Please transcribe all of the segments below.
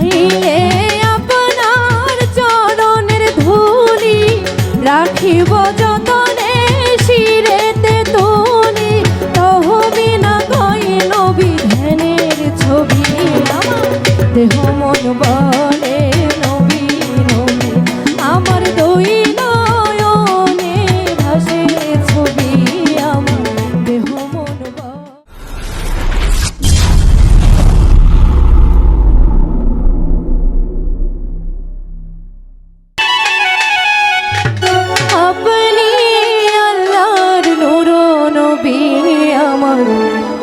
চাইলে আপনার চরণের ধুলি রাখিব শিরেতে তহবি না ছবি দেহ মন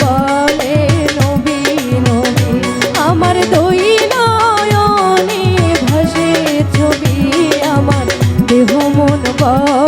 বলে নবী নবী আমার দই নয়নে ভাসে ছবি আমার দেহ মন বলে।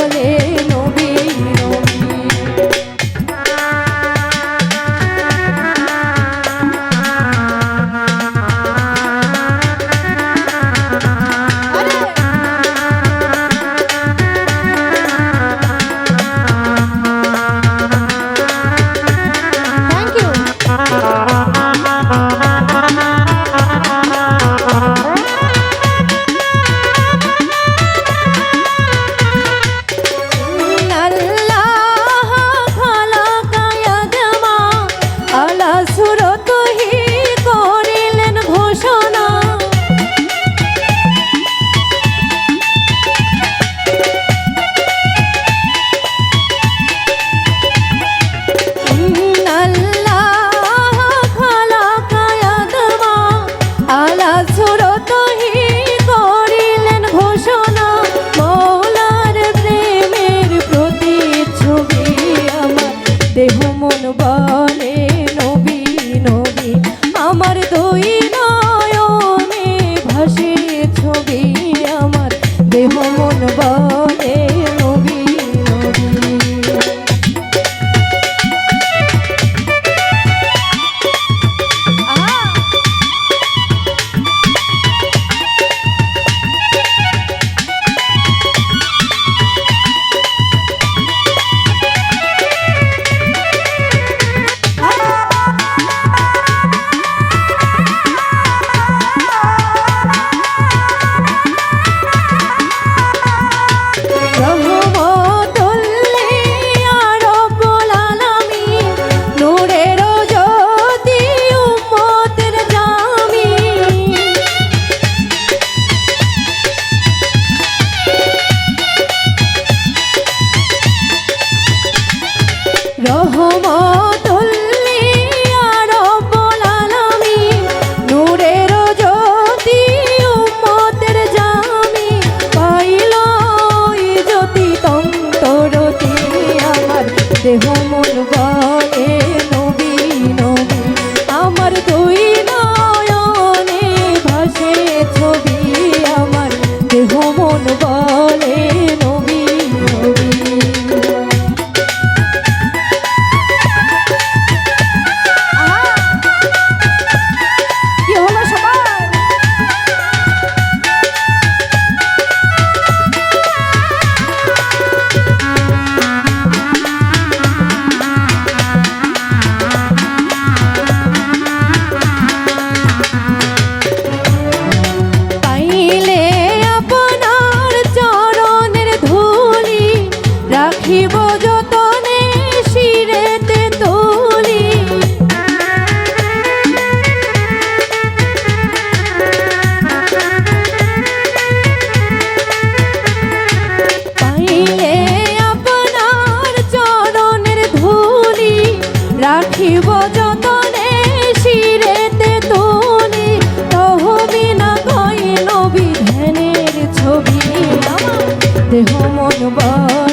ছোড় তহি দেহ মন বল।